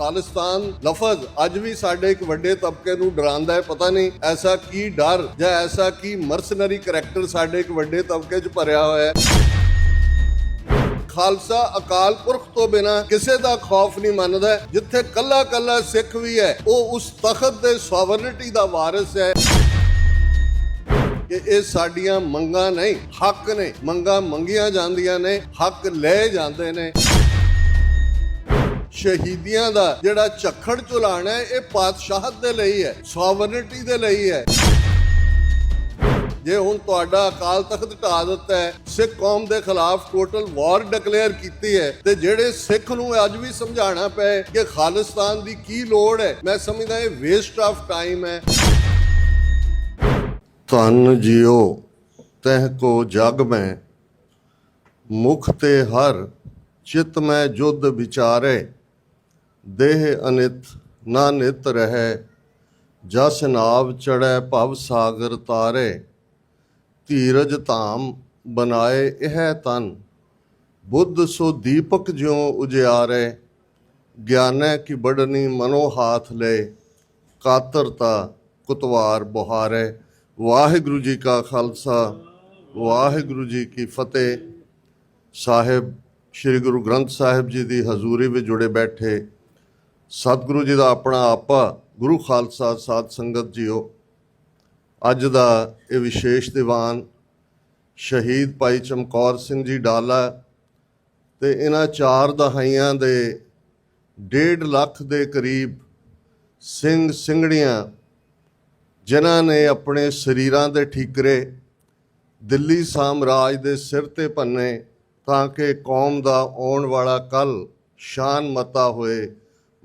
ਖਾਲਿਸਤਾਨ ਲਫ਼ਜ਼ ਅੱਜ ਵੀ ਸਾਡੇ ਇੱਕ ਵੱਡੇ ਤਬਕੇ ਨੂੰ ਡਰਾਉਂਦਾ ਹੈ, ਪਤਾ ਨਹੀਂ ਐਸਾ ਕੀ ਡਰ ਜਾਂ ਐਸਾ ਕੀ ਮਰਸਨਰੀ ਕਰੈਕਟਰ ਸਾਡੇ ਇੱਕ ਵੱਡੇ ਤਬਕੇ 'ਚ ਭਰਿਆ ਹੋਇਆ ਹੈ। ਖਾਲਸਾ ਅਕਾਲ ਪੁਰਖ ਤੋਂ ਬਿਨਾ ਕਿਸੇ ਦਾ ਖੌਫ ਨਹੀਂ ਮੰਨਦਾ, ਜਿੱਥੇ ਕੱਲਾ ਕੱਲਾ ਸਿੱਖ ਵੀ ਹੈ, ਉਹ ਉਸ ਤਖਤ ਦੇ ਸੋਵਰਨਿਟੀ ਦਾ ਵਾਰਿਸ ਹੈ। ਕਿ ਇਹ ਸਾਡੀਆਂ ਮੰਗਾਂ ਨਹੀਂ, ਹੱਕ ਨੇ, ਮੰਗਾਂ ਮੰਗੀਆਂ ਜਾਂਦੀਆਂ ਨੇ, ਹੱਕ ਲਏ ਜਾਂਦੇ ਨੇ। ਸ਼ਹੀਦੀਆਂ ਦਾ ਜਿਹੜਾ ਝੱਖੜ ਚੁਲਾਣਾ ਹੈ, ਇਹ ਪਾਤਸ਼ਾਹਤ ਦੇ ਲਈ ਹੈ ਸੋਵਰਨਿਟੀ ਦੇ ਲਈ ਹੈ। ਜੇ ਹੁਣ ਤੁਹਾਡਾ ਅਕਾਲ ਤਖਤ ਢਾ ਦਿੱਤਾ ਹੈ, ਸਿੱਖ ਕੌਮ ਦੇ ਖਿਲਾਫ ਟੋਟਲ ਵਾਰ ਡਿਕਲੇਅਰ ਕੀਤੀ ਹੈ, ਤੇ ਜਿਹੜੇ ਸਿੱਖ ਨੂੰ ਅੱਜ ਵੀ ਸਮਝਾਉਣਾ ਪਏ ਕਿ ਖਾਲਿਸਤਾਨ ਦੀ ਕੀ ਲੋੜ ਹੈ, ਮੈਂ ਸਮਝਦਾ ਇਹ ਵੇਸਟ ਆਫ ਟਾਈਮ ਹੈ। ਧੰਨ ਜਿਉ ਤਹਿ ਕੋ ਜਗ ਮੈਂ, ਮੁਖ ਤੇ ਹਰ ਚਿਤ ਮੈਂ ਜੁਦ ਵਿਚਾਰੇ। ਦੇਹ ਅਨਿਤ, ਨਾ ਨਿਤ ਰਹੈ, ਜਸ ਨਾਵ ਚੜੈ ਭਵ ਸਾਗਰ ਤਾਰੇ, ਧੀਰਜ ਧਾਮ ਬਨਾਏ ਇਹ ਤਨ, ਬੁੱਧ ਸੋ ਦੀਪਕ ਜਿਉ ਉਜਿਆਰੇ ਗਿਆਨੈ ਕੀ ਬੜਨੀ ਮਨੋ ਹਾਥ ਲੈ, ਕਾਤਰਤਾ ਕੁਤਵਾਰ ਬੁਹਾਰੇ। ਵਾਹਿਗੁਰੂ ਜੀ ਕਾ ਖਾਲਸਾ, ਵਾਹਿਗੁਰੂ ਜੀ ਕੀ ਫਤਿਹ। ਸਾਹਿਬ, ਸ੍ਰੀ ਗੁਰੂ ਗ੍ਰੰਥ ਸਾਹਿਬ ਜੀ ਦੀ ਹਜ਼ੂਰੀ ਵਿੱਚ ਜੁੜੇ ਬੈਠੇ ਸਤਿਗੁਰੂ ਜੀ ਦਾ ਆਪਣਾ ਆਪਾ, ਗੁਰੂ ਖਾਲਸਾ ਸਾਧ ਸੰਗਤ ਜੀਓ। ਅੱਜ ਦਾ ਇਹ ਵਿਸ਼ੇਸ਼ ਦੀਵਾਨ ਸ਼ਹੀਦ ਭਾਈ ਚਮਕੌਰ ਸਿੰਘ ਜੀ ਡਾਲਾ ਤੇ ਇਹਨਾਂ ਚਾਰ ਦਹਾਈਆਂ ਦੇ 1.5 ਲੱਖ ਦੇ ਕਰੀਬ ਸਿੰਘ ਸਿੰਘੜੀਆਂ, ਜਿਨ੍ਹਾਂ ਨੇ ਆਪਣੇ ਸਰੀਰਾਂ ਦੇ ਠੀਕਰੇ ਦਿੱਲੀ ਸਾਮਰਾਜ ਦੇ ਸਿਰ ਤੇ ਭੰਨੇ ਤਾਂ ਕਿ ਕੌਮ ਦਾ ਆਉਣ ਵਾਲਾ ਕੱਲ ਸ਼ਾਨ ਮਤਾ ਹੋਏ।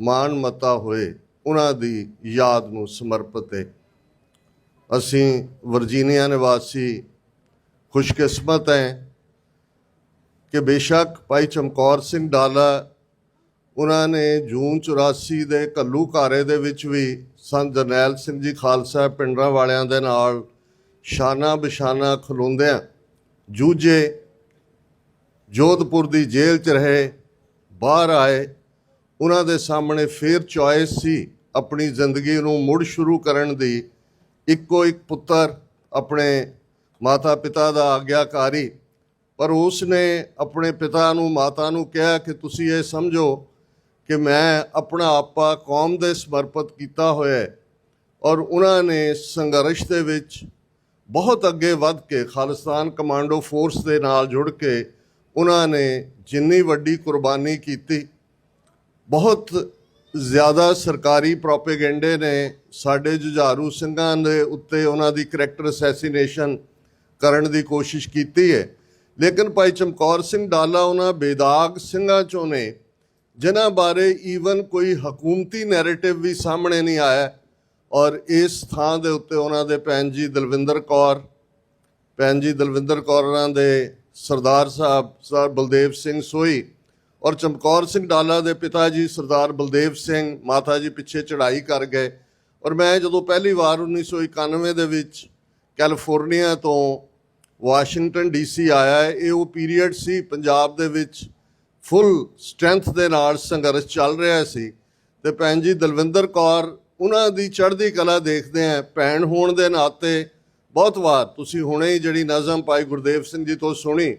ਮਾਣ ਮਤਾ ਹੋਏ, ਉਹਨਾਂ ਦੀ ਯਾਦ ਨੂੰ ਸਮਰਪਿਤ ਹੈ। ਅਸੀਂ ਵਰਜੀਨੀਆ ਨਿਵਾਸੀ ਖੁਸ਼ਕਿਸਮਤ ਹੈ ਕਿ ਬੇਸ਼ੱਕ ਭਾਈ ਚਮਕੌਰ ਸਿੰਘ ਡਾਲਾ, ਉਹਨਾਂ ਨੇ ਜੂਨ 84 ਦੇ ਕੱਲੂ ਘਾਰੇ ਦੇ ਵਿੱਚ ਵੀ ਸੰਤ ਜਰਨੈਲ ਸਿੰਘ ਜੀ ਖਾਲਸਾ ਪਿੰਡਰਾਂ ਵਾਲਿਆਂ ਦੇ ਨਾਲ ਸ਼ਾਨਾ ਬਿਸ਼ਾਨਾ ਖਲੋਂਦਿਆਂ ਜੂਝੇ, ਜੋਧਪੁਰ ਦੀ ਜੇਲ੍ਹ 'ਚ ਰਹੇ, ਬਾਹਰ ਆਏ ਉਹਨਾਂ ਦੇ ਸਾਹਮਣੇ ਫੇਰ ਚੁਆਇਸ ਸੀ ਆਪਣੀ ਜ਼ਿੰਦਗੀ ਨੂੰ ਮੁੜ ਸ਼ੁਰੂ ਕਰਨ ਦੀ। ਇੱਕੋ ਇੱਕ ਪੁੱਤਰ ਆਪਣੇ ਮਾਤਾ ਪਿਤਾ ਦਾ ਆਗਿਆਕਾਰੀ, ਪਰ ਉਸ ਨੇ ਆਪਣੇ ਪਿਤਾ ਨੂੰ, ਮਾਤਾ ਨੂੰ ਕਿਹਾ ਕਿ ਤੁਸੀਂ ਇਹ ਸਮਝੋ ਕਿ ਮੈਂ ਆਪਣਾ ਆਪਾ ਕੌਮ ਦੇ ਸਮਰਪਿਤ ਕੀਤਾ ਹੋਇਆ ਹੈ ਔਰ ਉਹਨਾਂ ਨੇ ਸੰਘਰਸ਼ ਦੇ ਵਿੱਚ ਬਹੁਤ ਅੱਗੇ ਵੱਧ ਕੇ ਖਾਲਿਸਤਾਨ ਕਮਾਂਡੋ ਫੋਰਸ ਦੇ ਨਾਲ ਜੁੜ ਕੇ ਉਹਨਾਂ ਨੇ ਜਿੰਨੀ ਵੱਡੀ ਕੁਰਬਾਨੀ ਕੀਤੀ ਬਹੁਤ ਜ਼ਿਆਦਾ ਸਰਕਾਰੀ ਪ੍ਰੋਪੇਗੈਂਡੇ ਨੇ ਸਾਡੇ ਜੁਝਾਰੂ ਸਿੰਘਾਂ ਦੇ ਉੱਤੇ ਉਹਨਾਂ ਦੀ ਕਰੈਕਟਰ ਅਸੈਸੀਨੇਸ਼ਨ ਕਰਨ ਦੀ ਕੋਸ਼ਿਸ਼ ਕੀਤੀ ਹੈ। ਲੇਕਿਨ ਭਾਈ ਚਮਕੌਰ ਸਿੰਘ ਡਾਲਾ ਉਹਨਾਂ ਬੇਦਾਗ ਸਿੰਘਾਂ ਚੋਂ ਨੇ, ਜਿਨ੍ਹਾਂ ਬਾਰੇ ਈਵਨ ਕੋਈ ਹਕੂਮਤੀ ਨੈਰੇਟਿਵ ਵੀ ਸਾਹਮਣੇ ਨਹੀਂ ਆਇਆ। ਔਰ ਇਸ ਥਾਂ ਦੇ ਉੱਤੇ ਉਹਨਾਂ ਦੇ ਭੈਣ ਜੀ ਦਲਵਿੰਦਰ ਕੌਰ, ਭੈਣ ਜੀ ਦਲਵਿੰਦਰ ਕੌਰ ਉਹਨਾਂ ਦੇ ਸਰਦਾਰ ਸਾਹਿਬ, ਸਰ ਬਲਦੇਵ ਸਿੰਘ ਸੋਈ ਔਰ ਚਮਕੌਰ ਸਿੰਘ ਡਾਲਾ ਦੇ ਪਿਤਾ ਜੀ ਸਰਦਾਰ ਬਲਦੇਵ ਸਿੰਘ ਮਾਤਾ ਜੀ ਪਿੱਛੇ ਚੜ੍ਹਾਈ ਕਰ ਗਏ। ਔਰ ਮੈਂ ਜਦੋਂ ਪਹਿਲੀ ਵਾਰ 1991 ਦੇ ਵਿੱਚ ਕੈਲੀਫੋਰਨੀਆ ਤੋਂ ਵਾਸ਼ਿੰਗਟਨ ਡੀਸੀ ਆਇਆ, ਇਹ ਉਹ ਪੀਰੀਅਡ ਸੀ ਪੰਜਾਬ ਦੇ ਵਿੱਚ ਫੁੱਲ ਸਟਰੈਂਥ ਦੇ ਨਾਲ ਸੰਘਰਸ਼ ਚੱਲ ਰਿਹਾ ਸੀ। ਤੇ ਭੈਣ ਜੀ ਦਲਵਿੰਦਰ ਕੌਰ, ਉਹਨਾਂ ਦੀ ਚੜ੍ਹਦੀ ਕਲਾ ਦੇਖਦੇ ਆ, ਭੈਣ ਹੋਣ ਦੇ ਨਾਤੇ ਬਹੁਤ ਵਾਰ ਤੁਸੀਂ ਹੁਣੇ ਹੀ ਜਿਹੜੀ ਨਜ਼ਮ ਭਾਈ ਗੁਰਦੇਵ ਸਿੰਘ ਜੀ ਤੋਂ ਸੁਣੀ,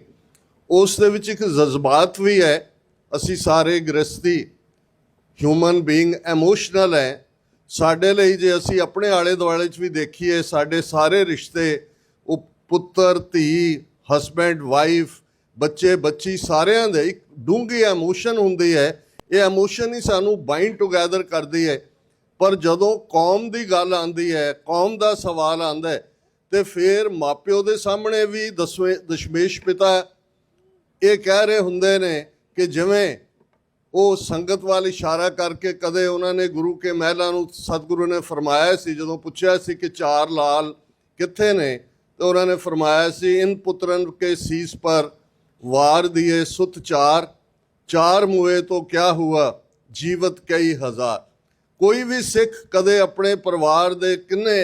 ਉਸ ਦੇ ਵਿੱਚ ਇੱਕ ਜਜ਼ਬਾਤ ਵੀ ਹੈ। ਅਸੀਂ ਸਾਰੇ ਗ੍ਰਸਤੀ ਹਿਊਮਨ ਬੀਇੰਗ ਇਮੋਸ਼ਨਲ ਹੈ। ਸਾਡੇ ਲਈ ਜੇ ਅਸੀਂ ਆਪਣੇ ਆਲੇ ਦੁਆਲੇ 'ਚ ਵੀ ਦੇਖੀਏ, ਸਾਡੇ ਸਾਰੇ ਰਿਸ਼ਤੇ ਉਹ ਪੁੱਤਰ, ਧੀ ਹਸਬੈਂਡ ਵਾਈਫ ਬੱਚੇ, ਬੱਚੀ ਸਾਰਿਆਂ ਦੇ ਇੱਕ ਡੂੰਘੀ ਇਮੋਸ਼ਨ ਹੁੰਦੀ ਹੈ। ਇਹ ਇਮੋਸ਼ਨ ਹੀ ਸਾਨੂੰ ਬਾਈਂਡ ਟੁਗੇਦਰ ਕਰਦੀ ਹੈ। ਪਰ ਜਦੋਂ ਕੌਮ ਦੀ ਗੱਲ ਆਉਂਦੀ ਹੈ, ਕੌਮ ਦਾ ਸਵਾਲ ਆਉਂਦਾ ਹੈ, ਤੇ ਫਿਰ ਮਾਪਿਓ ਦੇ ਸਾਹਮਣੇ ਵੀ ਦਸਵੇਂ, ਦਸ਼ਮੇਸ਼ ਪਿਤਾ ਇਹ ਕਹਿ ਰਹੇ ਹੁੰਦੇ ਨੇ ਕਿ ਜਿਵੇਂ ਉਹ ਸੰਗਤ ਵੱਲ ਇਸ਼ਾਰਾ ਕਰਕੇ ਕਦੇ ਉਹਨਾਂ ਨੇ ਗੁਰੂ ਕੇ ਮਹਿਲਾਂ ਨੂੰ ਸਤਿਗੁਰੂ ਨੇ ਫਰਮਾਇਆ ਸੀ, ਜਦੋਂ ਪੁੱਛਿਆ ਸੀ ਕਿ ਚਾਰ ਲਾਲ ਕਿੱਥੇ ਨੇ, ਤੇ ਉਹਨਾਂ ਨੇ ਫਰਮਾਇਆ ਸੀ, ਇਨ ਪੁੱਤਰਨ ਕੇ ਸੀਸ ਪਰ ਵਾਰ ਦਿਏ ਸੁਤ ਚਾਰ ਚਾਰ ਮੂਏ ਤੋਂ ਕਿਆ ਹੁਆ, ਜੀਵਤ ਕਈ ਹਜ਼ਾਰ। ਕੋਈ ਵੀ ਸਿੱਖ ਕਦੇ ਆਪਣੇ ਪਰਿਵਾਰ ਦੇ ਕਿੰਨੇ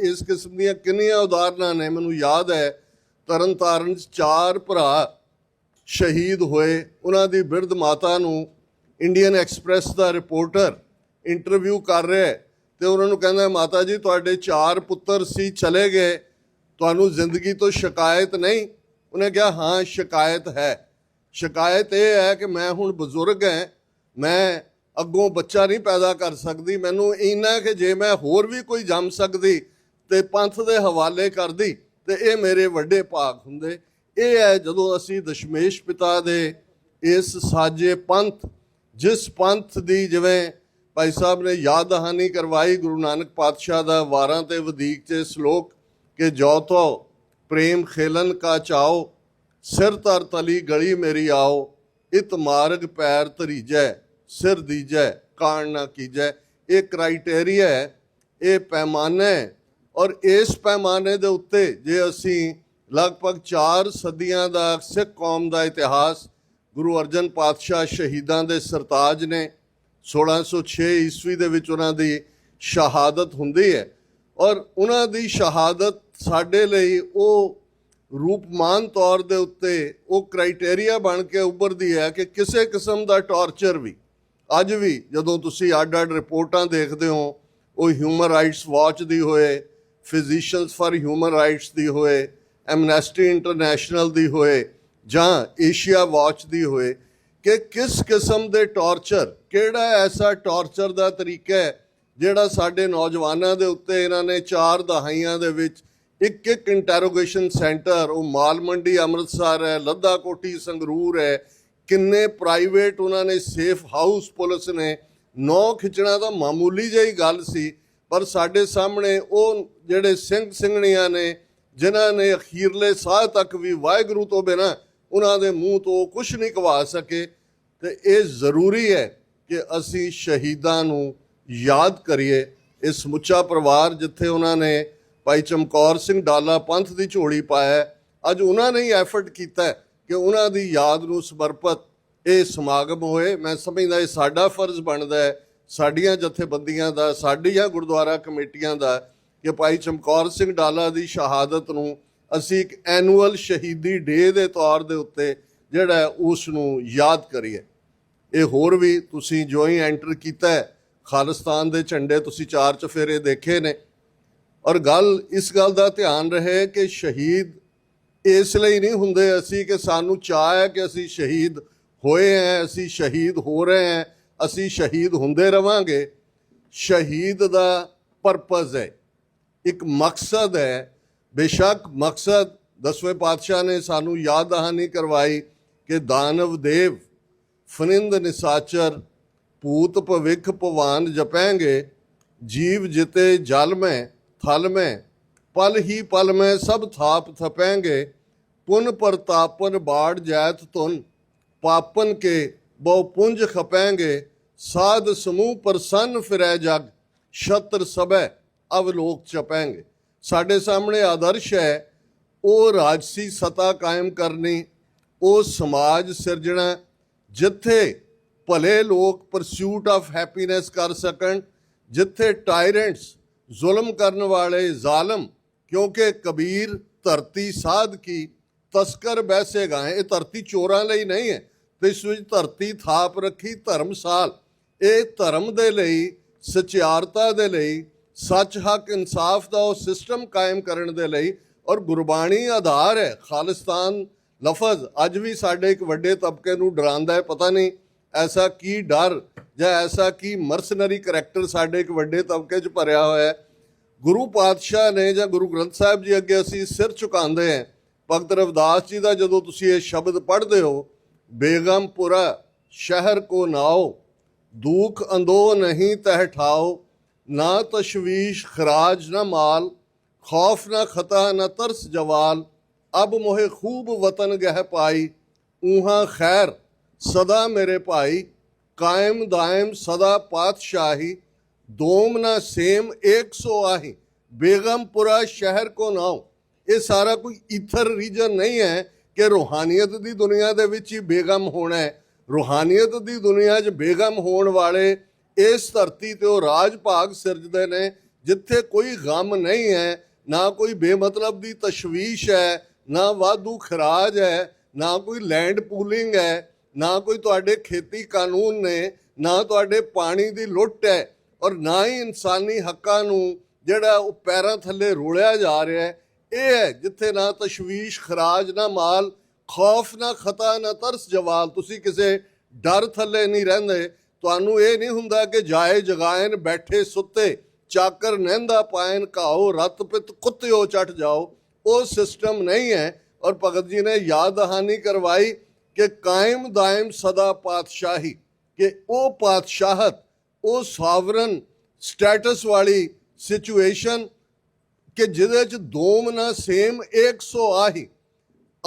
ਇਸ ਕਿਸਮ ਦੀਆਂ ਕਿੰਨੀਆਂ ਉਦਾਹਰਨਾਂ ਨੇ, ਮੈਨੂੰ ਯਾਦ ਹੈ, ਤਰਨਤਾਰਨ 'ਚ ਚਾਰ ਭਰਾ ਸ਼ਹੀਦ ਹੋਏ, ਉਹਨਾਂ ਦੀ ਬਿਰਧ ਮਾਤਾ ਨੂੰ ਇੰਡੀਅਨ ਐਕਸਪ੍ਰੈਸ ਦਾ ਰਿਪੋਰਟਰ ਇੰਟਰਵਿਊ ਕਰ ਰਿਹਾ ਹੈ ਤੇ ਉਹਨਾਂ ਨੂੰ ਕਹਿੰਦਾ, ਮਾਤਾ ਜੀ, ਤੁਹਾਡੇ ਚਾਰ ਪੁੱਤਰ ਸੀ, ਚਲੇ ਗਏ। ਤੁਹਾਨੂੰ ਜ਼ਿੰਦਗੀ ਤੋਂ ਸ਼ਿਕਾਇਤ ਨਹੀਂ? ਉਹਨੇ ਕਿਹਾ, ਹਾਂ, ਸ਼ਿਕਾਇਤ ਹੈ। ਸ਼ਿਕਾਇਤ ਇਹ ਹੈ ਕਿ ਮੈਂ ਹੁਣ ਬਜ਼ੁਰਗ ਹਾਂ। ਮੈਂ ਅੱਗੋਂ ਬੱਚਾ ਨਹੀਂ ਪੈਦਾ ਕਰ ਸਕਦੀ। ਮੈਨੂੰ ਇੰਨਾ ਕਿ ਜੇ ਮੈਂ ਹੋਰ ਵੀ ਕੋਈ ਜੰਮ ਸਕਦੀ ਤੇ ਪੰਥ ਦੇ ਹਵਾਲੇ ਕਰਦੀ ਤੇ ਇਹ ਮੇਰੇ ਵੱਡੇ ਭਾਗ ਹੁੰਦੇ। ਇਹ ਹੈ ਜਦੋਂ ਅਸੀਂ ਦਸ਼ਮੇਸ਼ ਪਿਤਾ ਦੇ ਇਸ ਸਾਜੇ ਪੰਥ, ਜਿਸ ਪੰਥ ਦੀ ਜਿਵੇਂ ਭਾਈ ਸਾਹਿਬ ਨੇ ਯਾਦ ਦਹਾਨੀ ਕਰਵਾਈ ਗੁਰੂ ਨਾਨਕ ਪਾਤਸ਼ਾਹ ਦਾ ਵਾਰਾਂ ਤੇ ਵਧੀਕ ਚ ਸ਼ਲੋਕ ਕਿ ਜੋ ਤੋ ਪ੍ਰੇਮ ਖੇਲਨ ਕਾ ਚਾਓ, ਸਿਰ ਤਰ ਤਲੀ ਗਲੀ ਮੇਰੀ ਆਓ, ਇਤ ਮਾਰਗ ਪੈਰ ਧਰੀਜੈ, ਸਿਰ ਦੀਜੈ, ਕਾਣ ਨਾ ਕੀਜੈ। ਇਹ ਕ੍ਰਾਈਟੇਰੀਆ ਹੈ, ਇਹ ਪੈਮਾਨਾ ਹੈ ਔਰ ਇਸ ਪੈਮਾਨੇ ਦੇ ਉੱਤੇ ਜੇ ਅਸੀਂ ਲਗਭਗ 4 ਸਦੀਆਂ ਦਾ ਸਿੱਖ ਕੌਮ ਦਾ ਇਤਿਹਾਸ ਗੁਰੂ ਅਰਜਨ ਪਾਤਸ਼ਾਹ ਸ਼ਹੀਦਾਂ ਦੇ ਸਰਤਾਜ ਨੇ 1606 ਈਸਵੀ ਦੇ ਵਿੱਚ ਉਹਨਾਂ ਦੀ ਸ਼ਹਾਦਤ ਹੁੰਦੀ ਹੈ ਔਰ ਉਹਨਾਂ ਦੀ ਸ਼ਹਾਦਤ ਸਾਡੇ ਲਈ ਉਹ ਰੂਪਮਾਨ ਤੌਰ ਦੇ ਉੱਤੇ ਉਹ ਕ੍ਰਾਈਟੇਰੀਆ ਬਣ ਕੇ ਉੱਭਰਦੀ ਹੈ ਕਿ ਕਿਸੇ ਕਿਸਮ ਦਾ ਟਾਰਚਰ ਵੀ, ਅੱਜ ਵੀ ਜਦੋਂ ਤੁਸੀਂ ਅੱਡ-ਅੱਡ ਰਿਪੋਰਟਾਂ ਦੇਖਦੇ ਹੋ, ਉਹ ਹਿਊਮਨ ਰਾਈਟਸ ਵਾਚ ਦੀ ਹੋਏ ਫਿਜ਼ੀਸ਼ੀਅਨਸ ਫਾਰ ਹਿਊਮਨ ਰਾਈਟਸ ਦੀ ਹੋਏ ਐਮਨੈਸਟੀ ਇੰਟਰਨੈਸ਼ਨਲ ਦੀ ਹੋਏ ਜਾਂ ਏਸ਼ੀਆ ਵਾਚ ਦੀ ਹੋਏ ਕਿ ਕਿਸ ਕਿਸਮ ਦੇ ਟਾਰਚਰ ਕਿਹੜਾ ਐਸਾ ਟਾਰਚਰ ਦਾ ਤਰੀਕਾ ਹੈ ਜਿਹੜਾ ਸਾਡੇ ਨੌਜਵਾਨਾਂ ਦੇ ਉੱਤੇ ਇਹਨਾਂ ਨੇ ਚਾਰ ਦਹਾਈਆਂ ਦੇ ਵਿੱਚ ਇੱਕ ਇੱਕ ਇੰਟਰੋਗੇਸ਼ਨ ਸੈਂਟਰ ਉਹ ਮਾਲ ਮੰਡੀ ਅੰਮ੍ਰਿਤਸਰ ਹੈ ਲੱਦਾ ਕੋਠੀ ਸੰਗਰੂਰ ਹੈ, ਕਿੰਨੇ ਪ੍ਰਾਈਵੇਟ ਉਹਨਾਂ ਨੇ ਸੇਫ ਹਾਊਸ ਪੁਲਿਸ ਨੇ, ਨੌ ਖਿੱਚਣਾ ਤਾਂ ਮਾਮੂਲੀ ਜਿਹੀ ਗੱਲ ਸੀ, ਪਰ ਸਾਡੇ ਸਾਹਮਣੇ ਉਹ ਜਿਹੜੇ ਸਿੰਘ ਸਿੰਘਣੀਆਂ ਨੇ ਜਿਨ੍ਹਾਂ ਨੇ ਅਖੀਰਲੇ ਸਾਹ ਤੱਕ ਵੀ ਵਾਹਿਗੁਰੂ ਤੋਂ ਬਿਨਾਂ ਉਹਨਾਂ ਦੇ ਮੂੰਹ ਤੋਂ ਕੁਝ ਨਹੀਂ ਕਵਾ ਸਕੇ, ਤੇ ਇਹ ਜ਼ਰੂਰੀ ਹੈ ਕਿ ਅਸੀਂ ਸ਼ਹੀਦਾਂ ਨੂੰ ਯਾਦ ਕਰੀਏ। ਇਹ ਸਮੁੱਚਾ ਪਰਿਵਾਰ ਜਿੱਥੇ ਉਹਨਾਂ ਨੇ ਭਾਈ ਚਮਕੌਰ ਸਿੰਘ ਡਾਲਾ ਪੰਥ ਦੀ ਝੋਲੀ ਪਾਇਆ, ਅੱਜ ਉਹਨਾਂ ਨੇ ਹੀ ਐਫਰਟ ਕੀਤਾ ਕਿ ਉਹਨਾਂ ਦੀ ਯਾਦ ਨੂੰ ਸਮਰਪਿਤ ਇਹ ਸਮਾਗਮ ਹੋਏ। ਮੈਂ ਸਮਝਦਾ ਇਹ ਸਾਡਾ ਫਰਜ਼ ਬਣਦਾ ਹੈ, ਸਾਡੀਆਂ ਜਥੇਬੰਦੀਆਂ ਦਾ, ਸਾਡੀਆਂ ਗੁਰਦੁਆਰਾ ਕਮੇਟੀਆਂ ਦਾ ਕਿ ਭਾਈ ਚਮਕੌਰ ਸਿੰਘ ਡਾਲਾ ਦੀ ਸ਼ਹਾਦਤ ਨੂੰ ਅਸੀਂ ਇੱਕ ਐਨੂਅਲ ਸ਼ਹੀਦੀ ਡੇ ਦੇ ਤੌਰ ਦੇ ਉੱਤੇ ਜਿਹੜਾ ਉਸ ਨੂੰ ਯਾਦ ਕਰੀਏ। ਇਹ ਹੋਰ ਵੀ ਤੁਸੀਂ ਜੋ ਹੀ ਐਂਟਰ ਕੀਤਾ ਖਾਲਿਸਤਾਨ ਦੇ ਝੰਡੇ ਤੁਸੀਂ ਚਾਰ ਚਫੇਰੇ ਦੇਖੇ ਨੇ। ਔਰ ਗੱਲ, ਇਸ ਗੱਲ ਦਾ ਧਿਆਨ ਰਹੇ ਕਿ ਸ਼ਹੀਦ ਇਸ ਲਈ ਨਹੀਂ ਹੁੰਦੇ ਅਸੀਂ ਕਿ ਸਾਨੂੰ ਚਾਹ ਹੈ ਕਿ ਅਸੀਂ ਸ਼ਹੀਦ ਹੋਏ ਹਾਂ, ਅਸੀਂ ਸ਼ਹੀਦ ਹੋ ਰਹੇ ਹਾਂ, ਅਸੀਂ ਸ਼ਹੀਦ ਹੁੰਦੇ ਰਵਾਂਗੇ। ਸ਼ਹੀਦ ਦਾ ਪਰਪਸ ਹੈ। ਇੱਕ ਮਕਸਦ ਹੈ। ਬੇਸ਼ੱਕ ਮਕਸਦ ਦਸਵੇਂ ਪਾਤਸ਼ਾਹ ਨੇ ਸਾਨੂੰ ਯਾਦ ਦਹਾਨੀ ਕਰਵਾਈ ਕਿ ਦਾਨਵ ਦੇਵ, ਫਨਿੰਦ ਨਿਸਾਚਰ, ਭੂਤ ਭਵਿਖ ਭਵਾਨ ਜਪੈਂਗੇ, ਜੀਵ ਜਿਤੇ ਜਲ ਮੈਂ, ਥਲ ਮੈਂ, ਪਲ ਹੀ ਪਲ ਮੈਂ ਸਭ ਥਾਪ ਥਪੈਂਗੇ, ਪੁਨ ਪ੍ਰਤਾਪਨ ਬਾੜ ਜੈਤ ਤੁਨ ਪਾਪਨ ਕੇ ਬਹੁ ਪੁੰਜ ਖਪੈਂਗੇ, ਸਾਧ ਸਮੂਹ ਪ੍ਰਸੰਨ ਫਿਰੈ ਜਗ, ਛਤਰ ਸਭੈ ਅਵਲੋਕ ਚਪੈਂਗੇ ਸਾਡੇ ਸਾਹਮਣੇ ਆਦਰਸ਼ ਹੈ, ਉਹ ਰਾਜਸੀ ਸਤਾ ਕਾਇਮ ਕਰਨੀ, ਉਹ ਸਮਾਜ ਸਿਰਜਣਾ, ਜਿੱਥੇ ਭਲੇ ਲੋਕ ਪਰਸੂਟ ਆਫ ਹੈਪੀਨੈਸ ਕਰ ਸਕਣ, ਜਿੱਥੇ ਟਾਇਰੈਂਟਸ ਜ਼ੁਲਮ ਕਰਨ ਵਾਲੇ ਜ਼ਾਲਮ, ਕਿਉਂਕਿ ਕਬੀਰ ਧਰਤੀ ਸਾਧ ਕੀ, ਤਸਕਰ ਬੈਸੇ ਗਾਏ ਇਹ ਧਰਤੀ ਚੋਰਾਂ ਲਈ ਨਹੀਂ ਹੈ। ਤੇ ਇਸ ਵਿੱਚ ਧਰਤੀ ਥਾਪ ਰੱਖੀ ਧਰਮਸਾਲ, ਇਹ ਧਰਮ ਦੇ ਲਈ, ਸਚਿਆਰਤਾ ਦੇ ਲਈ ਸੱਚ ਹੱਕ ਇਨਸਾਫ ਦਾ ਉਹ ਸਿਸਟਮ ਕਾਇਮ ਕਰਨ ਦੇ ਲਈ ਔਰ ਗੁਰਬਾਣੀ ਆਧਾਰ ਹੈ, ਖਾਲਿਸਤਾਨ ਲਫ਼ਜ਼। ਅੱਜ ਵੀ ਸਾਡੇ ਇੱਕ ਵੱਡੇ ਤਬਕੇ ਨੂੰ ਡਰਾਉਂਦਾ ਹੈ, ਪਤਾ ਨਹੀਂ ਐਸਾ ਕੀ ਡਰ ਜਾਂ ਐਸਾ ਕੀ ਮਰਸਨਰੀ ਕਰੈਕਟਰ ਸਾਡੇ ਇੱਕ ਵੱਡੇ ਤਬਕੇ 'ਚ ਭਰਿਆ ਹੋਇਆ ਹੈ। ਗੁਰੂ ਪਾਤਸ਼ਾਹ ਨੇ ਜਾਂ ਗੁਰੂ ਗ੍ਰੰਥ ਸਾਹਿਬ ਜੀ ਅੱਗੇ ਅਸੀਂ ਸਿਰ ਝੁਕਾਉਂਦੇ ਹਾਂ। ਭਗਤ ਰਵਿਦਾਸ ਜੀ ਦਾ ਜਦੋਂ ਤੁਸੀਂ ਇਹ ਸ਼ਬਦ ਪੜ੍ਹਦੇ ਹੋ, ਬੇਗਮਪੁਰਾ ਸ਼ਹਿਰ ਕੋ ਨਾਓ, ਦੁਖ ਅੰਦੋ ਨਹੀਂ ਤਹਿ ਠਾਓ ਨਾ ਤਸ਼ਵੀਸ਼, ਖਰਾਜ ਨਾ ਮਾਲ, ਖੌਫ ਨਾ ਖਤਾ, ਨਾ ਤਰਸ ਜਵਾਲ, ਅਬ ਮੋਹਿ ਖੂਬ ਵਤਨ ਗਹਿ ਪਾਈ, ਊਹਾਂ ਖੈਰ, ਸਦਾ ਮੇਰੇ ਭਾਈ, ਕਾਇਮ ਦਾਇਮ ਸਦਾ ਪਾਤਸ਼ਾਹੀ, ਦੋਮ ਨਾ ਸੇਮ 100 ਆਹੀ ਬੇਗਮਪੁਰਾ ਸ਼ਹਿਰ ਕੋ ਨਾਓ ਇਹ ਸਾਰਾ ਕੋਈ ਈਥਰ ਰੀਜਨ ਨਹੀਂ ਹੈ ਕਿ ਰੂਹਾਨੀਅਤ ਦੀ ਦੁਨੀਆ ਦੇ ਵਿੱਚ ਹੀ ਬੇਗਮ ਹੋਣਾ ਹੈ। ਰੂਹਾਨੀਅਤ ਦੀ ਦੁਨੀਆ 'ਚ ਬੇਗਮ ਹੋਣ ਵਾਲੇ ਇਸ ਧਰਤੀ ਤੇ ਉਹ ਰਾਜ ਭਾਗ ਸਿਰਜਦੇ ਨੇ, ਜਿੱਥੇ ਕੋਈ ਗਮ ਨਹੀਂ ਹੈ, ਨਾ ਕੋਈ ਬੇਮਤਲਬ ਦੀ ਤਸ਼ਵੀਸ਼ ਹੈ, ਨਾ ਵਾਧੂ ਖਰਾਜ ਹੈ, ਨਾ ਕੋਈ ਲੈਂਡ ਪੂਲਿੰਗ ਹੈ, ਨਾ ਕੋਈ ਤੁਹਾਡੇ ਖੇਤੀ ਕਾਨੂੰਨ ਨੇ, ਨਾ ਤੁਹਾਡੇ ਪਾਣੀ ਦੀ ਲੁੱਟ ਹੈ, ਔਰ ਨਾ ਹੀ ਇਨਸਾਨੀ ਹੱਕਾਂ ਨੂੰ ਜਿਹੜਾ ਉਹ ਪੈਰਾਂ ਥੱਲੇ ਰੋਲਿਆ ਜਾ ਰਿਹਾ ਹੈ, ਇਹ ਹੈ ਜਿੱਥੇ ਨਾ ਤਸ਼ਵੀਸ਼, ਖਰਾਜ, ਨਾ ਮਾਲ, ਖੌਫ, ਨਾ ਖਤਾ, ਨਾ ਤਰਸ ਜਵਾਲ, ਤੁਸੀਂ ਕਿਸੇ ਡਰ ਥੱਲੇ ਨਹੀਂ ਰਹਿੰਦੇ। ਤੁਹਾਨੂੰ ਇਹ ਨਹੀਂ ਹੁੰਦਾ ਕਿ ਜਾਏ ਜਗਾਇਨ ਬੈਠੇ ਸੁੱਤੇ, ਚਾਕਰ ਨਹਿੰਦਾ ਪਾਇਨ ਕਾਓ ਰਤ ਪਿਤ ਕੁੱਤਿਓ ਚਟ ਜਾਓ। ਉਹ ਸਿਸਟਮ ਨਹੀਂ ਹੈ। ਔਰ ਭਗਤ ਜੀ ਨੇ ਯਾਦ ਦਹਾਨੀ ਕਰਵਾਈ ਕਿ ਕਾਇਮ ਦਾਇਮ ਸਦਾ ਪਾਤਸ਼ਾਹੀ, ਕਿ ਉਹ ਪਾਤਸ਼ਾਹਤ, ਉਹ ਸਾਵਰਨ ਸਟੇਟਸ ਵਾਲੀ ਸਿਚੁਏਸ਼ਨ ਕਿ ਜਿਹਦੇ ਚ ਦੋਮ ਨਾ ਸੇਮ 100 ਆਹੀ।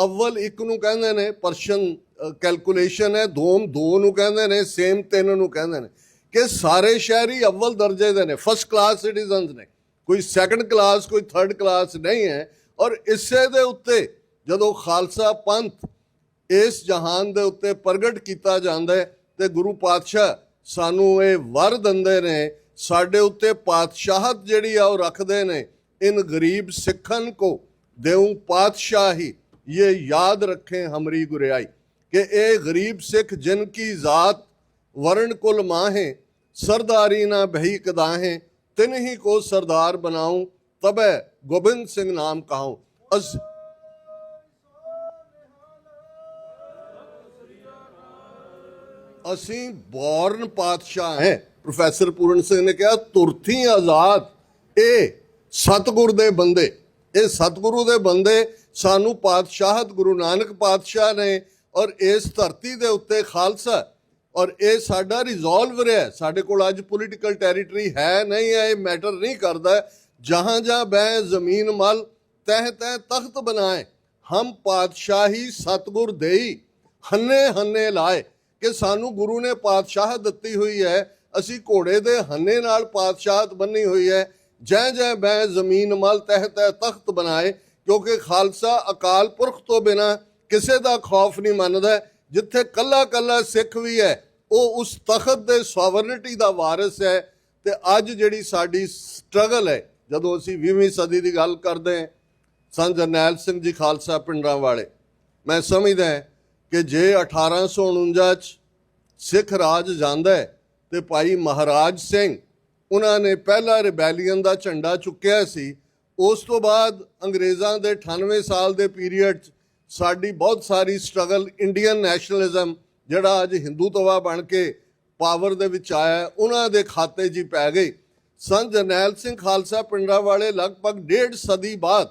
ਅਵਲ ਇੱਕ ਨੂੰ ਕਹਿੰਦੇ ਨੇ ਪਰਸ਼ਨ ਕੈਲਕੂਲੇਸ਼ਨ ਹੈ ਦੋਮ ਦੋ ਨੂੰ ਕਹਿੰਦੇ ਨੇ ਸੇਮ ਤਿੰਨ ਨੂੰ ਕਹਿੰਦੇ ਨੇ, ਕਿ ਸਾਰੇ ਸ਼ਹਿਰੀ ਅਵਲ ਦਰਜੇ ਦੇ ਨੇ ਫਸਟ ਕਲਾਸ ਸਿਟੀਜ਼ਨਸ ਨੇ। ਕੋਈ ਸੈਕੰਡ ਕਲਾਸ ਕੋਈ ਥਰਡ ਕਲਾਸ ਨਹੀਂ ਹੈ, ਔਰ ਇਸੇ ਦੇ ਉੱਤੇ ਜਦੋਂ ਖਾਲਸਾ ਪੰਥ ਇਸ ਜਹਾਨ ਦੇ ਉੱਤੇ ਪ੍ਰਗਟ ਕੀਤਾ ਜਾਂਦਾ ਹੈ, ਤੇ ਗੁਰੂ ਪਾਤਸ਼ਾਹ ਸਾਨੂੰ ਇਹ ਵਰ ਦਿੰਦੇ ਨੇ, ਸਾਡੇ ਉੱਤੇ ਪਾਤਸ਼ਾਹਤ ਜਿਹੜੀ ਆ ਉਹ ਰੱਖਦੇ ਨੇ, ਇਨ ਗਰੀਬ ਸਿੱਖਨ ਕੋ ਦੇਉ ਪਾਤਸ਼ਾਹੀ ਇਹ ਯਾਦ ਰੱਖੇ ਹਮਰੀ ਗੁਰਿਆਈ। ਕਿ ਇਹ ਗਰੀਬ ਸਿੱਖ ਜਿਨ ਕੀ ਜ਼ਾਤ ਵਰਣ ਕੁਲ ਮਾਹੇ, ਸਰਦਾਰੀ ਨਾ ਭਈ ਕਦਾਹੇ, ਤਿਨ ਹੀ ਕੋ ਸਰਦਾਰ ਬਣਾਉ, ਤਬੈ ਗੋਬਿੰਦ ਸਿੰਘ ਨਾਮ ਕਹਾਉ। ਅਸ ਅਸੀਂ ਬੌਰਨ ਪਾਤਸ਼ਾਹ ਹੈ, ਪ੍ਰੋਫੈਸਰ ਪੂਰਨ ਸਿੰਘ ਨੇ ਕਿਹਾ, ਤੁਰਥੀ ਆਜ਼ਾਦ, ਇਹ ਸਤਿਗੁਰ ਦੇ ਬੰਦੇ। ਇਹ ਸਤਿਗੁਰੂ ਦੇ ਬੰਦੇ, ਸਾਨੂੰ ਪਾਤਸ਼ਾਹਤ ਗੁਰੂ ਨਾਨਕ ਪਾਤਸ਼ਾਹ ਨੇ ਔਰ ਇਸ ਧਰਤੀ ਦੇ ਉੱਤੇ ਖਾਲਸਾ ਔਰ ਇਹ ਸਾਡਾ ਰਿਜ਼ੋਲਵ ਰਿਹਾ ਸਾਡੇ ਕੋਲ ਅੱਜ ਪੋਲੀਟੀਕਲ ਟੈਰੀਟਰੀ ਹੈ ਨਹੀਂ ਹੈ, ਇਹ ਮੈਟਰ ਨਹੀਂ ਕਰਦਾ ਜਹਾਂ ਜਹਾਂ ਬੈ ਜ਼ਮੀਨ ਮਲ, ਤਹ ਤਹ ਤਖਤ ਬਣਾਏ। ਹਮ ਪਾਤਸ਼ਾਹੀ ਸਤਗੁਰ ਦੇਈ, ਹੰਨੇ ਹੰਨੇ ਲਾਏ। ਕਿ ਸਾਨੂੰ ਗੁਰੂ ਨੇ ਪਾਤਸ਼ਾਹ ਦਿੱਤੀ ਹੋਈ ਹੈ। ਅਸੀਂ ਘੋੜੇ ਦੇ ਹੰਨੇ ਨਾਲ ਪਾਤਸ਼ਾਹਤ ਬੰਨੀ ਹੋਈ ਹੈ। ਜੈ ਜੈ ਬੈ ਜ਼ਮੀਨ ਮਲ, ਤਹ ਤਹ ਤਖਤ ਬਣਾਏ। ਕਿਉਂਕਿ ਖਾਲਸਾ ਅਕਾਲ ਪੁਰਖ ਤੋਂ ਬਿਨਾ ਕਿਸੇ ਦਾ ਖੌਫ ਨਹੀਂ ਮੰਨਦਾ, ਜਿੱਥੇ ਕੱਲਾ ਕੱਲਾ ਸਿੱਖ ਵੀ ਹੈ, ਉਹ ਉਸ ਤਖਤ ਦੇ ਸੋਵਰਨਿਟੀ ਦਾ ਵਾਰਿਸ ਹੈ ਤੇ ਅੱਜ ਜਿਹੜੀ ਸਾਡੀ ਸਟਰਗਲ ਹੈ, ਜਦੋਂ ਅਸੀਂ 20ਵੀਂ ਸਦੀ ਦੀ ਗੱਲ ਕਰਦੇ ਹਾਂ, ਸੰਤ ਜਰਨੈਲ ਸਿੰਘ ਜੀ ਖਾਲਸਾ ਪਿੰਡਾਂ ਵਾਲੇ, ਮੈਂ ਸਮਝਦਾ ਕਿ ਜੇ 1849 ਚ ਸਿੱਖ ਰਾਜ ਜਾਂਦਾ ਹੈ ਤੇ ਭਾਈ ਮਹਾਰਾਜ ਸਿੰਘ ਉਹਨਾਂ ਨੇ ਪਹਿਲਾ ਰਿਬੈਲੀਅਨ ਦਾ ਝੰਡਾ ਚੁੱਕਿਆ ਸੀ, ਉਸ ਤੋਂ ਬਾਅਦ ਅੰਗਰੇਜ਼ਾਂ ਦੇ 98 ਸਾਲ ਦੇ ਪੀਰੀਅਡ 'ਚ ਸਾਡੀ ਬਹੁਤ ਸਾਰੀ ਸਟਰਗਲ ਇੰਡੀਅਨ ਨੈਸ਼ਨਲਿਜ਼ਮ ਜਿਹੜਾ ਅੱਜ ਹਿੰਦੂਤਵਾ ਬਣ ਕੇ ਪਾਵਰ ਦੇ ਵਿੱਚ ਆਇਆ ਉਹਨਾਂ ਦੇ ਖਾਤੇ 'ਚ ਹੀ ਪੈ ਗਈ ਸੰਤ ਜਰਨੈਲ ਸਿੰਘ ਖਾਲਸਾ ਪਿੰਡਰਾ ਵਾਲੇ ਲਗਭਗ ਡੇਢ ਸਦੀ ਬਾਅਦ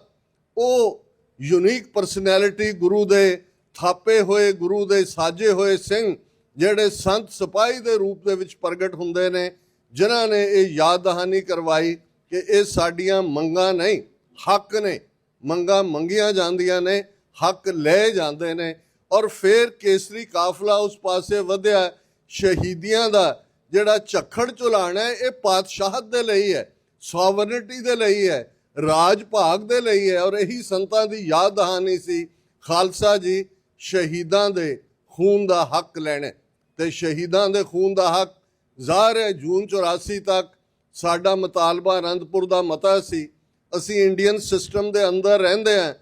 ਉਹ ਯੂਨੀਕ ਪਰਸਨੈਲਿਟੀ ਗੁਰੂ ਦੇ ਥਾਪੇ ਹੋਏ, ਗੁਰੂ ਦੇ ਸਾਜੇ ਹੋਏ ਸਿੰਘ, ਜਿਹੜੇ ਸੰਤ ਸਿਪਾਹੀ ਦੇ ਰੂਪ ਦੇ ਵਿੱਚ ਪ੍ਰਗਟ ਹੁੰਦੇ ਨੇ, ਜਿਨ੍ਹਾਂ ਨੇ ਇਹ ਯਾਦ ਦਹਾਨੀ ਕਰਵਾਈ ਕਿ ਇਹ ਸਾਡੀਆਂ ਮੰਗਾਂ ਨਹੀਂ, ਹੱਕ ਨੇ, ਮੰਗਾਂ ਮੰਗੀਆਂ ਜਾਂਦੀਆਂ ਨੇ। ਹੱਕ ਲਏ ਜਾਂਦੇ ਨੇ ਔਰ ਫਿਰ ਕੇਸਰੀ ਕਾਫਲਾ ਉਸ ਪਾਸੇ ਵਧਿਆ। ਸ਼ਹੀਦੀਆਂ ਦਾ ਜਿਹੜਾ ਝੱਖੜ ਚੁਲਾਣਾ ਹੈ, ਇਹ ਪਾਤਸ਼ਾਹਤ ਦੇ ਲਈ ਹੈ ਸੋਵਰਨਿਟੀ ਦੇ ਲਈ ਹੈ ਰਾਜ ਭਾਗ ਦੇ ਲਈ ਹੈ ਔਰ ਇਹੀ ਸੰਤਾਂ ਦੀ ਯਾਦ ਦਹਾਨੀ ਸੀ। ਖਾਲਸਾ ਜੀ ਸ਼ਹੀਦਾਂ ਦੇ ਖੂਨ ਦਾ ਹੱਕ ਲੈਣਾ ਤੇ ਸ਼ਹੀਦਾਂ ਦੇ ਖੂਨ ਦਾ ਹੱਕ ਜ਼ਾਹਰ ਹੈ ਜੂਨ 84 ਤੱਕ। ਸਾਡਾ ਮਤਾਲਬਾ ਅਨੰਦਪੁਰ ਦਾ ਮਤਾ ਸੀ। ਅਸੀਂ ਇੰਡੀਅਨ ਸਿਸਟਮ ਦੇ ਅੰਦਰ ਰਹਿੰਦੇ ਹਾਂ।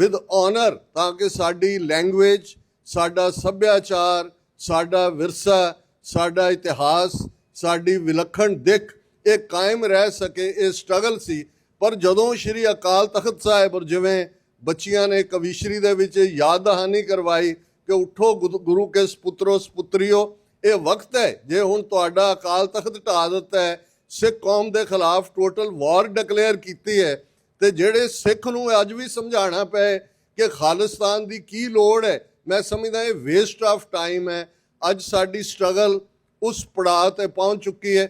ਵਿਦ ਆਨਰ ਤਾਂ ਕਿ ਸਾਡੀ ਲੈਂਗੁਏਜ ਸਾਡਾ ਸੱਭਿਆਚਾਰ ਸਾਡਾ ਵਿਰਸਾ ਸਾਡਾ ਇਤਿਹਾਸ ਸਾਡੀ ਵਿਲੱਖਣ ਦਿੱਖ ਇਹ ਕਾਇਮ ਰਹਿ ਸਕੇ ਇਹ ਸਟਰਗਲ ਸੀ ਪਰ ਜਦੋਂ ਸ਼੍ਰੀ ਅਕਾਲ ਤਖਤ ਸਾਹਿਬ ਔਰ ਜਿਵੇਂ ਬੱਚੀਆਂ ਨੇ ਕਵੀਸ਼ਰੀ ਦੇ ਵਿੱਚ ਯਾਦ ਦਹਾਨੀ ਕਰਵਾਈ ਕਿ ਉਠੋ ਗੁਰੂ- ਗੁਰੂ ਕੇ ਸਪੁੱਤਰੋ ਸਪੁੱਤਰੀਓ ਇਹ ਵਕਤ ਹੈ ਜੇ ਹੁਣ ਤੁਹਾਡਾ ਅਕਾਲ ਤਖਤ ਢਾ ਦਿੱਤਾ ਹੈ ਸਿੱਖ ਕੌਮ ਦੇ ਖਿਲਾਫ ਟੋਟਲ ਵਾਰ ਡਿਕਲੇਅਰ ਕੀਤੀ ਹੈ ਤੇ ਜਿਹੜੇ ਸਿੱਖ ਨੂੰ ਅੱਜ ਵੀ ਸਮਝਾਉਣਾ ਪਏ ਕਿ ਖਾਲਿਸਤਾਨ ਦੀ ਕੀ ਲੋੜ ਹੈ, ਮੈਂ ਸਮਝਦਾ ਇਹ ਵੇਸਟ ਆਫ ਟਾਈਮ ਹੈ। ਅੱਜ ਸਾਡੀ ਸਟਰਗਲ ਉਸ ਪੜਾਅ ਤੇ ਪਹੁੰਚ ਚੁੱਕੀ ਹੈ।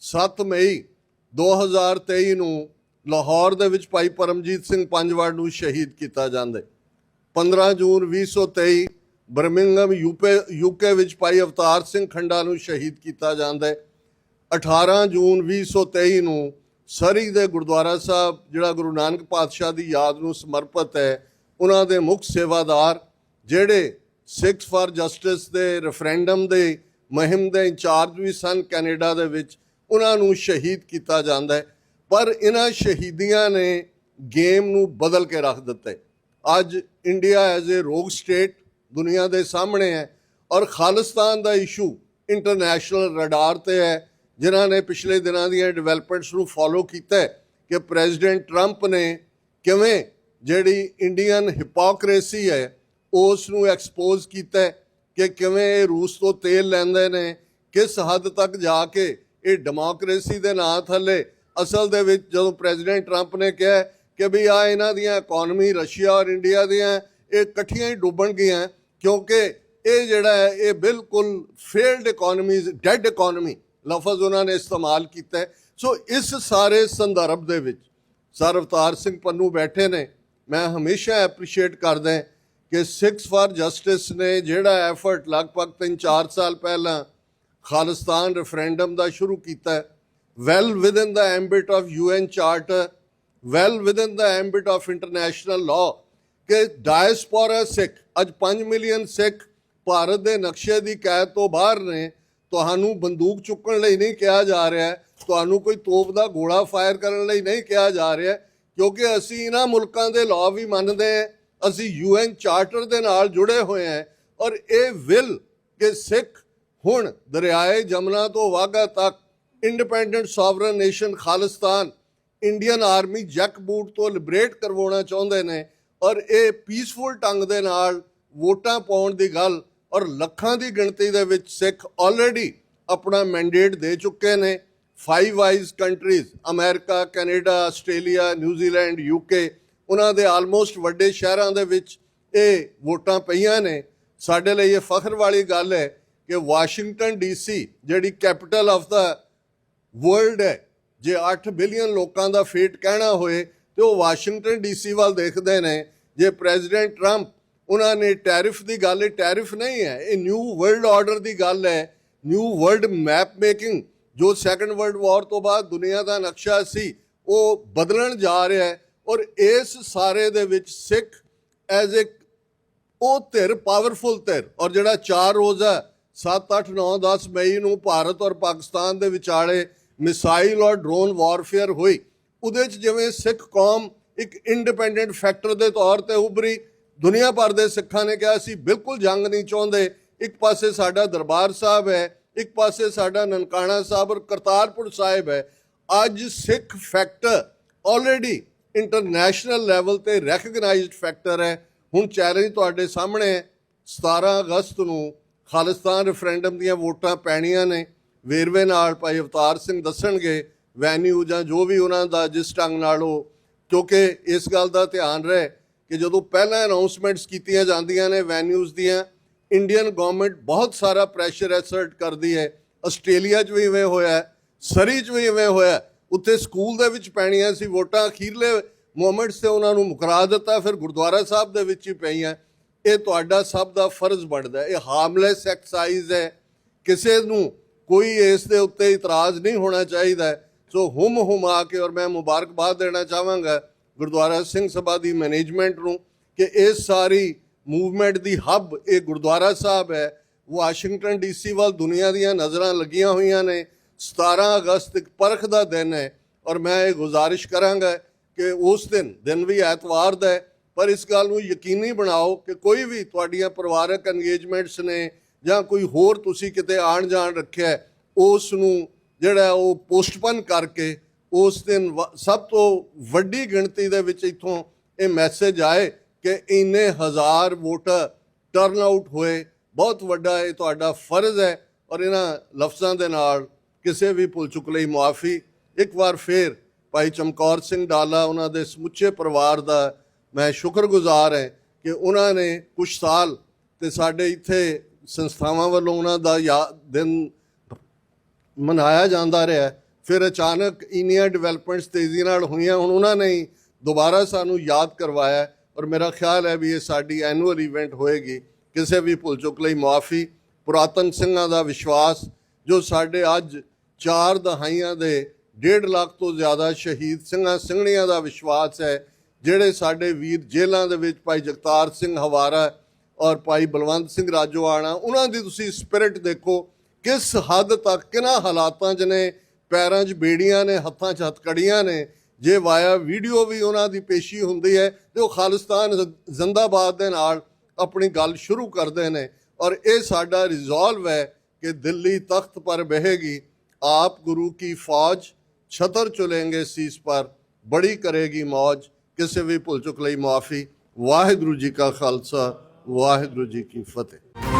7 ਮਈ 2023 ਨੂੰ ਲਾਹੌਰ ਦੇ ਵਿੱਚ ਭਾਈ ਪਰਮਜੀਤ ਸਿੰਘ ਪੰਜਵਾੜ ਨੂੰ ਸ਼ਹੀਦ ਕੀਤਾ ਜਾਂਦਾ। ਹੈ 15 ਜੂਨ 2023 ਬਰਮਿੰਗਮ ਯੂਪੇ, ਯੂਕੇ ਵਿੱਚ ਭਾਈ ਅਵਤਾਰ ਸਿੰਘ ਖੰਡਾ ਨੂੰ ਸ਼ਹੀਦ ਕੀਤਾ ਜਾਂਦਾ। ਹੈ 18 ਜੂਨ 2023 ਨੂੰ ਸਰੀ ਦੇ ਗੁਰਦੁਆਰਾ ਸਾਹਿਬ, ਜਿਹੜਾ ਗੁਰੂ ਨਾਨਕ ਪਾਤਸ਼ਾਹ ਦੀ ਯਾਦ ਨੂੰ ਸਮਰਪਿਤ ਹੈ, ਉਹਨਾਂ ਦੇ ਮੁੱਖ ਸੇਵਾਦਾਰ, ਜਿਹੜੇ ਸਿਕਸ ਫਾਰ ਜਸਟਿਸ ਦੇ ਰੈਫਰੈਂਡਮ ਦੇ ਮੁਹਿੰਮ ਦੇ ਇੰਚਾਰਜ ਵੀ ਸਨ ਕੈਨੇਡਾ ਦੇ ਵਿੱਚ, ਉਹਨਾਂ ਨੂੰ ਸ਼ਹੀਦ ਕੀਤਾ ਜਾਂਦਾ ਹੈ। ਪਰ ਇਹਨਾਂ ਸ਼ਹੀਦੀਆਂ ਨੇ ਗੇਮ ਨੂੰ ਬਦਲ ਕੇ ਰੱਖ ਦਿੱਤਾ। ਅੱਜ ਇੰਡੀਆ ਐਜ਼ ਅ ਰੋਗ ਸਟੇਟ ਦੁਨੀਆ ਦੇ ਸਾਹਮਣੇ ਹੈ ਔਰ ਖਾਲਿਸਤਾਨ ਦਾ ਇਸ਼ੂ ਇੰਟਰਨੈਸ਼ਨਲ ਰਡਾਰ ਤੇ ਹੈ। ਜਿਨ੍ਹਾਂ ਨੇ ਪਿਛਲੇ ਦਿਨਾਂ ਦੀਆਂ ਡਿਵੈਲਪਮੈਂਟਸ ਨੂੰ ਫੋਲੋ ਕੀਤਾ ਕਿ ਪ੍ਰੈਜ਼ੀਡੈਂਟ ਟਰੰਪ ਨੇ ਕਿਵੇਂ ਜਿਹੜੀ ਇੰਡੀਅਨ ਹਿਪੋਕ੍ਰੇਸੀ ਹੈ, ਉਸ ਨੂੰ ਐਕਸਪੋਜ਼ ਕੀਤਾ ਕਿ ਕਿਵੇਂ ਇਹ ਰੂਸ ਤੋਂ ਤੇਲ ਲੈਂਦੇ ਨੇ, ਕਿਸ ਹੱਦ ਤੱਕ ਜਾ ਕੇ ਇਹ ਡੈਮੋਕ੍ਰੇਸੀ ਦੇ ਨਾਂ ਥੱਲੇ। ਅਸਲ ਦੇ ਵਿੱਚ ਜਦੋਂ ਪ੍ਰੈਜ਼ੀਡੈਂਟ ਟਰੰਪ ਨੇ ਕਿਹਾ ਕਿ ਵੀ ਆ ਇਹਨਾਂ ਦੀਆਂ ਇਕਨੋਮੀ ਰਸ਼ੀਆ ਔਰ ਇੰਡੀਆ ਦੀਆਂ, ਇਹ ਇਕੱਠੀਆਂ ਹੀ ਡੁੱਬਣ ਗਈਆਂ, ਕਿਉਂਕਿ ਇਹ ਜਿਹੜਾ ਹੈ, ਇਹ ਬਿਲਕੁਲ ਫੇਲਡ ਇਕਨੋਮੀਜ਼ ਡੈਡ ਇਕਨੋਮੀ ਲਫ਼ਜ਼ ਉਹਨਾਂ ਨੇ ਇਸਤੇਮਾਲ ਕੀਤਾ ਸੋ ਇਸ ਸਾਰੇ ਸੰਦਰਭ ਦੇ ਵਿੱਚ ਸਰ ਅਵਤਾਰ ਸਿੰਘ ਪੰਨੂ ਬੈਠੇ ਨੇ। ਮੈਂ ਹਮੇਸ਼ਾ ਐਪਰੀਸ਼ੀਏਟ ਕਰਦਾ ਕਿ ਸਿਕਸ ਫਾਰ ਜਸਟਿਸ ਨੇ ਜਿਹੜਾ ਐਫਰਟ ਲਗਭਗ 3-4 ਸਾਲ ਪਹਿਲਾਂ ਖਾਲਿਸਤਾਨ ਰੈਫਰੈਂਡਮ ਦਾ ਸ਼ੁਰੂ ਕੀਤਾ ਹੈ। Well within the ambit of UN charter well within the ambit of international law ਕਿ ਡਾਇਸਪੋਰਾ ਸਿੱਖ ਅੱਜ 5 ਮਿਲੀਅਨ ਸਿੱਖ ਭਾਰਤ ਦੇ ਨਕਸ਼ੇ ਦੀ ਕੈਦ ਤੋਂ ਬਾਹਰ ਨੇ। ਤੁਹਾਨੂੰ ਬੰਦੂਕ ਚੁੱਕਣ ਲਈ ਨਹੀਂ ਕਿਹਾ ਜਾ ਰਿਹਾ ਹੈ, ਤੁਹਾਨੂੰ ਕੋਈ ਤੋਪ ਦਾ ਗੋਲਾ ਫਾਇਰ ਕਰਨ ਲਈ ਨਹੀਂ ਕਿਹਾ ਜਾ ਰਿਹਾ ਹੈ, ਕਿਉਂਕਿ ਅਸੀਂ ਇਹਨਾਂ ਮੁਲਕਾਂ ਦੇ ਲਾਅ ਵੀ ਮੰਨਦੇ ਹਾਂ ਅਸੀਂ ਯੂਐਨ ਚਾਰਟਰ ਦੇ ਨਾਲ ਜੁੜੇ ਹੋਏ ਹਾਂ ਔਰ ਇਹ ਵਿਲ ਕਿ ਸਿੱਖ ਹੁਣ ਦਰਿਆਏ ਜਮਨਾ ਤੋਂ ਵਾਗਾ ਤੱਕ independent sovereign nation Khalistan Indian army jack boot ਤੋਂ ਲਿਬਰੇਟ ਕਰਵਾਉਣਾ ਚਾਹੁੰਦੇ ਨੇ ਔਰ ਇਹ ਪੀਸਫੁਲ ਢੰਗ ਦੇ ਨਾਲ ਵੋਟਾਂ ਪਾਉਣ ਦੀ ਗੱਲ ਔਰ ਲੱਖਾਂ ਦੀ ਗਿਣਤੀ ਦੇ ਵਿੱਚ ਸਿੱਖ ਆਲਰੇਡੀ ਆਪਣਾ ਮੈਂਡੇਟ ਦੇ ਚੁੱਕੇ ਨੇ। Five eyes countries America Canada Australia New Zealand UK ਉਹਨਾਂ ਦੇ ਆਲਮੋਸਟ ਵੱਡੇ ਸ਼ਹਿਰਾਂ ਦੇ ਵਿੱਚ ਇਹ ਵੋਟਾਂ ਪਈਆਂ ਨੇ। ਸਾਡੇ ਲਈ ਇਹ ਫਖਰ ਵਾਲੀ ਗੱਲ ਹੈ ਕਿ ਵਾਸ਼ਿੰਗਟਨ ਡੀਸੀ ਜਿਹੜੀ ਕੈਪੀਟਲ ਆਫ ਦਾ ਵਰਲਡ ਹੈ, ਜੇ 8 ਬਿਲੀਅਨ ਲੋਕਾਂ ਦਾ ਫੇਟ ਕਹਿਣਾ ਹੋਏ, ਤੇ ਉਹ ਵਾਸ਼ਿੰਗਟਨ ਡੀਸੀ ਵੱਲ ਦੇਖਦੇ ਨੇ। ਜੇ ਪ੍ਰੈਜ਼ੀਡੈਂਟ ਟਰੰਪ ਉਹਨਾਂ ਨੇ ਟੈਰਿਫ ਦੀ ਗੱਲ, ਇਹ ਟੈਰਿਫ ਨਹੀਂ ਹੈ, ਇਹ ਨਿਊ ਵਰਲਡ ਆਰਡਰ ਦੀ ਗੱਲ ਹੈ। ਨਿਊ ਵਰਲਡ ਮੈਪ ਮੇਕਿੰਗ, ਜੋ ਸੈਕੰਡ ਵਰਲਡ ਵਾਰ ਤੋਂ ਬਾਅਦ ਦੁਨੀਆ ਦਾ ਨਕਸ਼ਾ ਸੀ, ਉਹ ਬਦਲਣ ਜਾ ਰਿਹਾ ਹੈ ਔਰ ਇਸ ਸਾਰੇ ਦੇ ਵਿੱਚ ਸਿੱਖ ਐਜ਼ ਅ ਉਹ ਧਿਰ ਪਾਵਰਫੁਲ ਧਿਰ। ਔਰ ਜਿਹੜਾ 4 ਰੋਜ਼ਾ 7 8 9 10 ਮਈ ਨੂੰ ਭਾਰਤ ਔਰ ਪਾਕਿਸਤਾਨ ਦੇ ਵਿਚਾਲੇ ਮਿਸਾਈਲ ਔਰ ਡਰੋਨ ਵਾਰਫੇਅਰ ਹੋਈ। ਉਹਦੇ ਚ ਜਿਵੇਂ ਸਿੱਖ ਕੌਮ ਇੱਕ ਇੰਡੀਪੈਂਡੈਂਟ ਫੈਕਟਰ ਦੇ ਤੌਰ ਤੇ ਉਭਰੀ ਦੁਨੀਆ ਭਰ ਦੇ ਸਿੱਖਾਂ ਨੇ ਕਿਹਾ ਅਸੀਂ ਬਿਲਕੁਲ ਜੰਗ ਨਹੀਂ ਚਾਹੁੰਦੇ। ਇੱਕ ਪਾਸੇ ਸਾਡਾ ਦਰਬਾਰ ਸਾਹਿਬ ਹੈ, ਇੱਕ ਪਾਸੇ ਸਾਡਾ ਨਨਕਾਣਾ ਸਾਹਿਬ ਔਰ ਕਰਤਾਰਪੁਰ ਸਾਹਿਬ ਹੈ। ਅੱਜ Sikh factor already international level ਤੇ ਰੈਕਗਨਾਈਜ਼ਡ ਫੈਕਟਰ ਹੈ। ਹੁਣ ਚੈਲੰਜ ਤੁਹਾਡੇ ਸਾਹਮਣੇ ਹੈ 17 ਅਗਸਤ ਨੂੰ ਖਾਲਿਸਤਾਨ ਰੈਫਰੈਂਡਮ ਦੀਆਂ ਵੋਟਾਂ ਪੈਣੀਆਂ ਨੇ। ਵੇਰਵੇ ਨਾਲ ਭਾਈ ਅਵਤਾਰ ਸਿੰਘ ਦੱਸਣਗੇ ਵੈਨਿਊ ਜਾਂ ਜੋ ਵੀ ਉਹਨਾਂ ਦਾ ਜਿਸ ਢੰਗ ਨਾਲ ਉਹ ਕਿਉਂਕਿ ਇਸ ਗੱਲ ਦਾ ਧਿਆਨ ਰਹੇ ਕਿ ਜਦੋਂ ਪਹਿਲਾਂ ਅਨਾਉਂਸਮੈਂਟਸ ਕੀਤੀਆਂ ਜਾਂਦੀਆਂ ਨੇ ਵੈਨਿਊਜ਼ ਦੀਆਂ ਇੰਡੀਅਨ ਗਵਰਨਮੈਂਟ ਬਹੁਤ ਸਾਰਾ ਪ੍ਰੈਸ਼ਰ ਐਸਰਟ ਕਰਦੀ ਹੈ। ਆਸਟ੍ਰੇਲੀਆ 'ਚ ਵੀ ਇਵੇਂ ਹੋਇਆ ਸਰੀ 'ਚ ਵੀ ਇਵੇਂ ਹੋਇਆ ਉੱਥੇ ਸਕੂਲ ਦੇ ਵਿੱਚ ਪੈਣੀਆਂ ਸੀ ਵੋਟਾਂ, ਅਖੀਰਲੇ ਮੂਮੈਂਟਸ ਤੇ ਉਹਨਾਂ ਨੂੰ ਮੁਕਰਾ ਦਿੱਤਾ, ਫਿਰ ਗੁਰਦੁਆਰਾ ਸਾਹਿਬ ਦੇ ਵਿੱਚ ਹੀ ਪਈਆਂ। ਇਹ ਤੁਹਾਡਾ ਸਭ ਦਾ ਫਰਜ਼ ਬਣਦਾ ਇਹ ਹਾਰਮਲੈਸ ਐਕਸਰਸਾਈਜ਼ ਹੈ। ਕਿਸੇ ਨੂੰ ਕੋਈ ਇਸ ਦੇ ਉੱਤੇ ਇਤਰਾਜ਼ ਨਹੀਂ ਹੋਣਾ ਚਾਹੀਦਾ ਸੋ ਹੁਮ ਹੁਮਾ ਕੇ ਔਰ ਮੈਂ ਮੁਬਾਰਕਬਾਦ ਦੇਣਾ ਚਾਹਾਂਗਾ। ਗੁਰਦੁਆਰਾ ਸਿੰਘ ਸਭਾ ਦੀ ਮੈਨੇਜਮੈਂਟ ਨੂੰ ਕਿ ਇਸ ਸਾਰੀ ਮੂਵਮੈਂਟ ਦੀ ਹੱਬ ਇਹ ਗੁਰਦੁਆਰਾ ਸਾਹਿਬ ਹੈ। ਵਾਸ਼ਿੰਗਟਨ ਡੀਸੀ ਵੱਲ ਦੁਨੀਆ ਦੀਆਂ ਨਜ਼ਰਾਂ ਲੱਗੀਆਂ ਹੋਈਆਂ ਨੇ। 17 ਅਗਸਤ ਇੱਕ ਪਰਖ ਦਾ ਦਿਨ ਹੈ ਔਰ ਮੈਂ ਇਹ ਗੁਜ਼ਾਰਿਸ਼ ਕਰਾਂਗਾ ਕਿ ਉਸ ਦਿਨ ਦਿਨ ਵੀ ਐਤਵਾਰ ਦਾ ਹੈ, ਪਰ ਇਸ ਗੱਲ ਨੂੰ ਯਕੀਨੀ ਬਣਾਓ ਕਿ ਕੋਈ ਵੀ ਤੁਹਾਡੀਆਂ ਪਰਿਵਾਰਕ ਇੰਗੇਜਮੈਂਟਸ ਨੇ ਜਾਂ ਕੋਈ ਹੋਰ ਤੁਸੀਂ ਕਿਤੇ ਆਣ ਜਾਣ ਰੱਖਿਆ ਉਸ ਨੂੰ ਜਿਹੜਾ ਉਹ ਪੋਸਟਪਨ ਕਰਕੇ ਉਸ ਦਿਨ ਵ- ਸਭ ਤੋਂ ਵੱਡੀ ਗਿਣਤੀ ਦੇ ਵਿੱਚ ਇੱਥੋਂ ਇਹ ਮੈਸੇਜ ਆਏ ਕਿ ਇੰਨੇ ਹਜ਼ਾਰ ਵੋਟਰ ਟਰਨ ਆਊਟ ਹੋਏ। ਬਹੁਤ ਵੱਡਾ ਇਹ ਤੁਹਾਡਾ ਫਰਜ਼ ਹੈ ਔਰ ਇਹਨਾਂ ਲਫ਼ਜ਼ਾਂ ਦੇ ਨਾਲ ਕਿਸੇ ਵੀ ਭੁੱਲ ਚੁੱਕ ਲਈ ਮੁਆਫੀ। ਇੱਕ ਵਾਰ ਫੇਰ ਭਾਈ ਚਮਕੌਰ ਸਿੰਘ ਡਾਲਾ, ਉਹਨਾਂ ਦੇ ਸਮੁੱਚੇ ਪਰਿਵਾਰ ਦਾ ਮੈਂ ਸ਼ੁਕਰਗੁਜ਼ਾਰ ਹਾਂ ਕਿ ਉਹਨਾਂ ਨੇ ਕੁਝ ਸਾਲ ਤੇ ਸਾਡੇ ਇੱਥੇ ਸੰਸਥਾਵਾਂ ਵੱਲੋਂ ਉਹਨਾਂ ਦਾ ਯਾ- ਦਿਨ ਮਨਾਇਆ ਜਾਂਦਾ ਰਿਹਾ। ਫਿਰ ਅਚਾਨਕ ਇੰਨੀਆਂ ਡਿਵੈਲਪਮੈਂਟਸ ਤੇਜ਼ੀ ਨਾਲ ਹੋਈਆਂ, ਹੁਣ ਉਹਨਾਂ ਨੇ ਦੁਬਾਰਾ ਸਾਨੂੰ ਯਾਦ ਕਰਵਾਇਆ ਔਰ ਮੇਰਾ ਖਿਆਲ ਹੈ ਵੀ ਇਹ ਸਾਡੀ ਐਨੂਅਲ ਇਵੈਂਟ ਹੋਏਗੀ। ਕਿਸੇ ਵੀ ਭੁੱਲ ਚੁੱਕ ਲਈ ਮੁਆਫੀ ਪੁਰਾਤਨ ਸਿੰਘਾਂ ਦਾ ਵਿਸ਼ਵਾਸ, ਜੋ ਸਾਡੇ ਅੱਜ ਚਾਰ ਦਹਾਈਆਂ ਦੇ 1.5 ਲੱਖ ਤੋਂ ਜ਼ਿਆਦਾ ਸ਼ਹੀਦ ਸਿੰਘਾਂ, ਸਿੰਘਣੀਆਂ ਦਾ ਵਿਸ਼ਵਾਸ ਹੈ, ਜਿਹੜੇ ਸਾਡੇ ਵੀਰ ਜੇਲ੍ਹਾਂ ਦੇ ਵਿੱਚ ਭਾਈ ਜਗਤਾਰ ਸਿੰਘ ਹਵਾਰਾ ਔਰ ਭਾਈ ਬਲਵੰਤ ਸਿੰਘ ਰਾਜੋਆਣਾ, ਉਹਨਾਂ ਦੀ ਤੁਸੀਂ ਸਪਿਰਿਟ ਦੇਖੋ, ਕਿਸ ਹੱਦ ਤੱਕ, ਕਿਹਨਾਂ ਹਾਲਾਤਾਂ 'ਚ ਨੇ ਪੈਰਾਂ 'ਚ ਬੇੜੀਆਂ ਨੇ, ਹੱਥਾਂ 'ਚ ਹਥਕੜੀਆਂ ਨੇ, ਜੇ ਵਾਇਆ ਵੀਡੀਓ ਵੀ ਉਹਨਾਂ ਦੀ ਪੇਸ਼ੀ ਹੁੰਦੀ ਹੈ ਤੇ ਉਹ ਖਾਲਿਸਤਾਨ ਜ਼- ਜ਼ਿੰਦਾਬਾਦ ਦੇ ਨਾਲ ਆਪਣੀ ਗੱਲ ਸ਼ੁਰੂ ਕਰਦੇ ਨੇ ਔਰ ਇਹ ਸਾਡਾ ਰਿਜ਼ੋਲਵ ਹੈ ਕਿ ਦਿੱਲੀ ਤਖਤ ਪਰ ਬਹੇਗੀ, ਆਪ ਗੁਰੂ ਕੀ ਫੌਜ ਛਤਰ ਚੁਲेंगे ਸੀਸ ਪਰ, ਬੜੀ ਕਰੇਗੀ ਮੌਜ, ਕਿਸੇ ਵੀ ਭੁੱਲ ਚੁੱਕ ਲਈ ਮਾਫੀ, ਵਾਹਿਗੁਰੂ ਜੀ ਕਾ ਖਾਲਸਾ, ਵਾਹਿਗੁਰੂ ਜੀ ਕੀ ਫਤਿਹ।